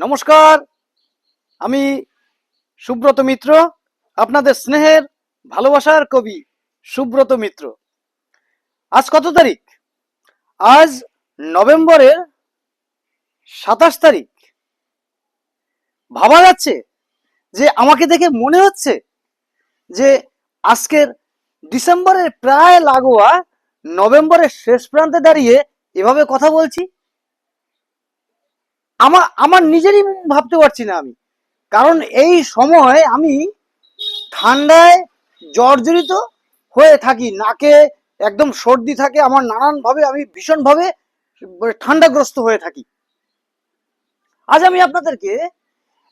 নমস্কার। আমি সুব্রত মিত্র, আপনাদের স্নেহের, ভালোবাসার কবি সুব্রত মিত্র। আজ কত তারিখ? আজ নভেম্বরের সাতাশ তারিখ। ভাবা যাচ্ছে যে আমাকে দেখে মনে হচ্ছে যে আজকের ডিসেম্বরের প্রায় লাগোয়া নভেম্বরের শেষ প্রান্তে দাঁড়িয়ে এভাবে কথা বলছি। আমার আমার নিজেরই ভাবতে পারছি না আমি। কারণ এই সময় আমি ঠান্ডায় জর্জরিত হয়ে থাকি, নাকে একদম সর্দি থাকে, আমার নানানভাবে আমি ভীষণভাবে ঠান্ডাগ্রস্ত হয়ে থাকি। আজ আমি আপনাদেরকে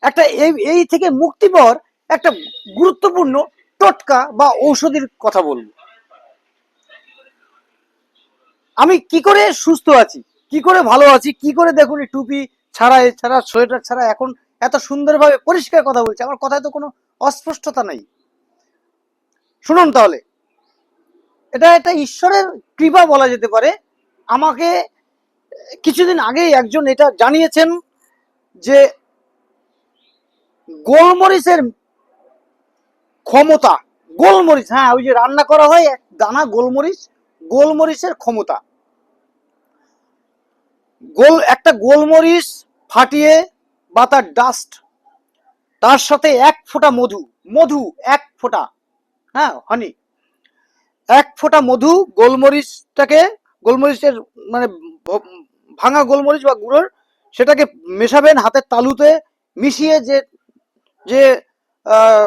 একটা এই এই থেকে মুক্তি পর একটা গুরুত্বপূর্ণ টোটকা বা ঔষধির কথা বলব। আমি কি করে সুস্থ আছি? কি করে ভালো আছি? কি করে দেখুন টুপি ছাড়া এছাড়া সোয়েটার ছাড়া এখন এত সুন্দরভাবে পরিষ্কার কথা বলছে। আমার কথায় তো কোনো অস্পষ্টতা নেই। শুনুন তাহলে। এটা একটা ঈশ্বরের কৃপা বলা যেতে পারে। আমাকে কিছুদিন আগেই একজন এটা জানিয়েছেন যে গোলমরিচের ক্ষমতা, গোলমরিচ হ্যাঁ ওই যে রান্না করা হয়, এক দানা গোলমরিচ, গোলমরিচের ক্ষমতা। গোল, একটা গোলমরিচ ফাটিয়ে বা তার ডাস্ট তার সাথে এক ফোঁটা মধু মধু এক ফোঁটা হ্যাঁ হানি এক ফোঁটা মধু গোলমরিচটাকে গোলমরিচের মানে ভাঙা গোলমরিচ বা গুঁড়োর সেটাকে মেশাবেন হাতের তালুতে মিশিয়ে যে যে আহ,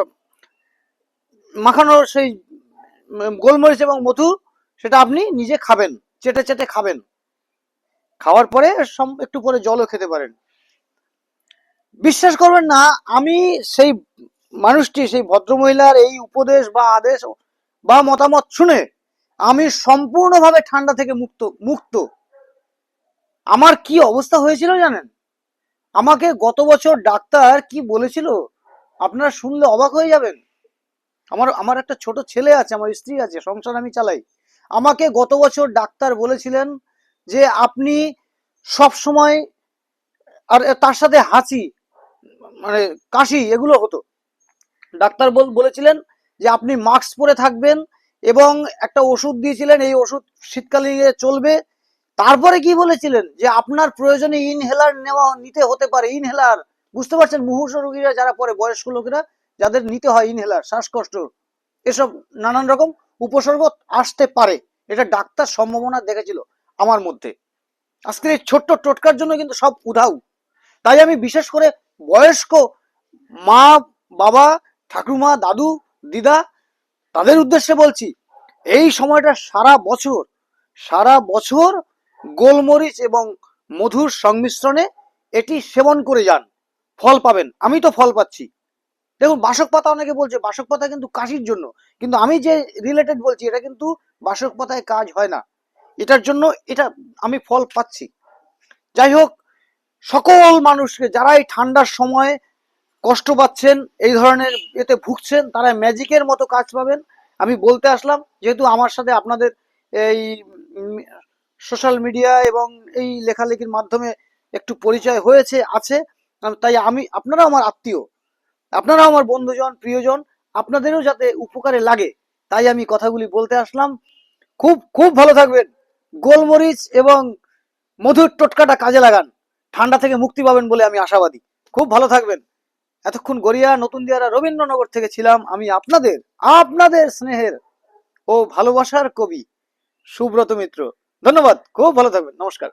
মাখানোর সেই গোলমরিচ এবং মধু সেটা আপনি নিজে খাবেন চেটে চেটে খাবেন। খাওয়ার পরে একটু পরে জলও খেতে পারেন। বিশ্বাস করবেন না, আমি সেই মানুষটি, সেই ভদ্রমহিলার এই উপদেশ বা আদেশ বা মতামত শুনে আমি সম্পূর্ণভাবে ঠান্ডা থেকে মুক্ত মুক্ত। আমার কি অবস্থা হয়েছিল জানেন? আমাকে গত বছর ডাক্তার কি বলেছিল? আপনারা শুনলে অবাক হয়ে যাবেন। আমার আমার একটা ছোট ছেলে আছে, আমার স্ত্রী আছে, সংসার আমি চালাই। আমাকে গত বছর ডাক্তার বলেছিলেন যে আপনি সব সময় আর তার সাথে হাঁচি মানে কাশি, এগুলো হতো। ডাক্তার বল, বলেছিলেন যে আপনি মাস্ক পরে থাকবেন এবং একটা ওষুধ দিয়েছিলেন, এই ওষুধ শীতকালে চলবে। তারপরে কি বলেছিলেন? যে আপনার প্রয়োজনে ইনহেলার নেওয়া, নিতে হতে পারে। ইনহেলার বুঝতে পারছেন? মুমূর্ষু রোগীরা, যারা পরে বয়স্ক লোকেরা, যাদের নিতে হয় ইনহেলার শ্বাসকষ্ট, এসব নানান রকম উপসর্গ আসতে পারে। এটা ডাক্তার সম্ভাবনা দেখেছিল আমার মধ্যে। আজকের এই ছোট্ট টোটকার জন্য কিন্তু সব উধাও। তাই আমি বিশেষ করে বয়স্ক মা, বাবা ঠাকুমা দাদু, দিদা, তাদের উদ্দেশ্যে বলছি, এই সময়টা সারা বছর সারা বছর গোলমরিচ এবং মধুর সংমিশ্রণে এটি সেবন করে যান। ফল পাবেন। আমি তো ফল পাচ্ছি। দেখুন, বাসক পাতা অনেকে বলছে, বাসক পাতা কিন্তু কাশির জন্য। কিন্তু আমি যে রিলেটেড বলছি, এটা কিন্তু বাসক পাতায় কাজ হয় না। এটার জন্য এটা আমি ফল পাচ্ছি। যাই হোক সকল মানুষকে যারা এই ঠান্ডার সময় কষ্ট পাচ্ছেন, এই ধরনের এতে ভুগছেন তারা ম্যাজিকের মতো কাজ পাবেন। আমি বলতে আসলাম, যেহেতু আমার সাথে আপনাদের এই সোশ্যাল মিডিয়া এবং এই লেখালেখির মাধ্যমে একটু পরিচয় হয়েছে, আছে তাই আমি আপনারা আমার আত্মীয়, আপনারাও আমার বন্ধুজন, প্রিয়জন, আপনাদেরও যাতে উপকারে লাগে, তাই আমি কথাগুলি বলতে আসলাম। খুব খুব ভালো থাকবেন। গোলমরিচ এবং মধুর টোটকাটা কাজে লাগান। ঠান্ডা থেকে মুক্তি পাবেন বলে আমি আশাবাদী। খুব ভালো থাকবেন। এতক্ষণ গড়িয়া নতুন দিয়ারা রবীন্দ্রনগর থেকে ছিলাম আমি আপনাদের আপনাদের স্নেহের ও ভালোবাসার কবি সুব্রত মিত্র। ধন্যবাদ। খুব ভালো থাকবেন। নমস্কার।